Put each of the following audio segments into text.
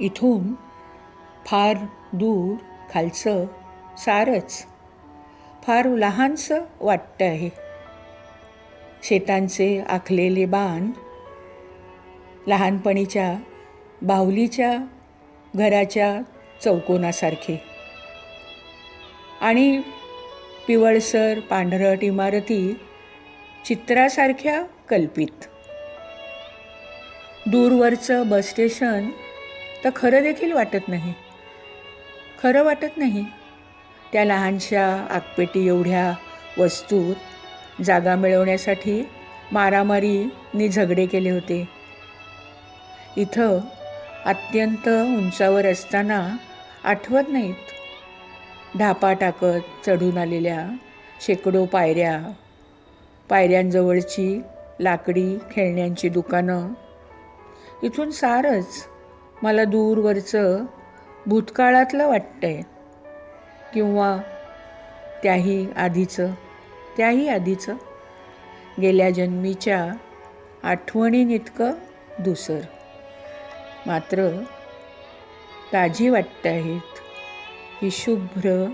इथून फार दूर खालचं सारच. फार लहानसं वाटतं आहे शेतांचे आखलेले बाण लहानपणीच्या बाहुलीच्या घराच्या चौकोनासारखे. आणि पिवळसर पांढरट इमारती चित्रासारख्या कल्पित. दूरवरचं बस स्टेशन तर खरं देखील वाटत नाही. खरं वाटत नाही. त्या लहानशा आगपेटी एवढ्या वस्तूत जागा मिळवण्यासाठी मारामारीनी झगडे केले होते. इथं अत्यंत उंचावर असताना आठवत नाहीत. ढापा टाकत चढून आलेल्या शेकडो पायऱ्या पायऱ्यांजवळची लाकडी खेळण्यांची दुकानं. इथून सारच मला दूरवरचं भूतकाळातलं वाटतंय. किंवा त्याही आधीचं त्याही आधीचं गेल्या जन्मीच्या आठवणींइतकं दुसर. मात्र ताजी वाटत आहेत ही शुभ्र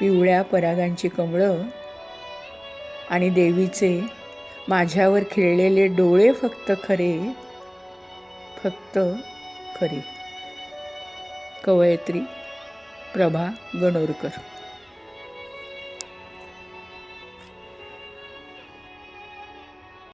पिवळ्या परागांची कमळं आणि देवीचे माझ्यावर खिळलेले डोळे फक्त खरे फक्त खरे. कवयित्री प्रभा गणोरकर.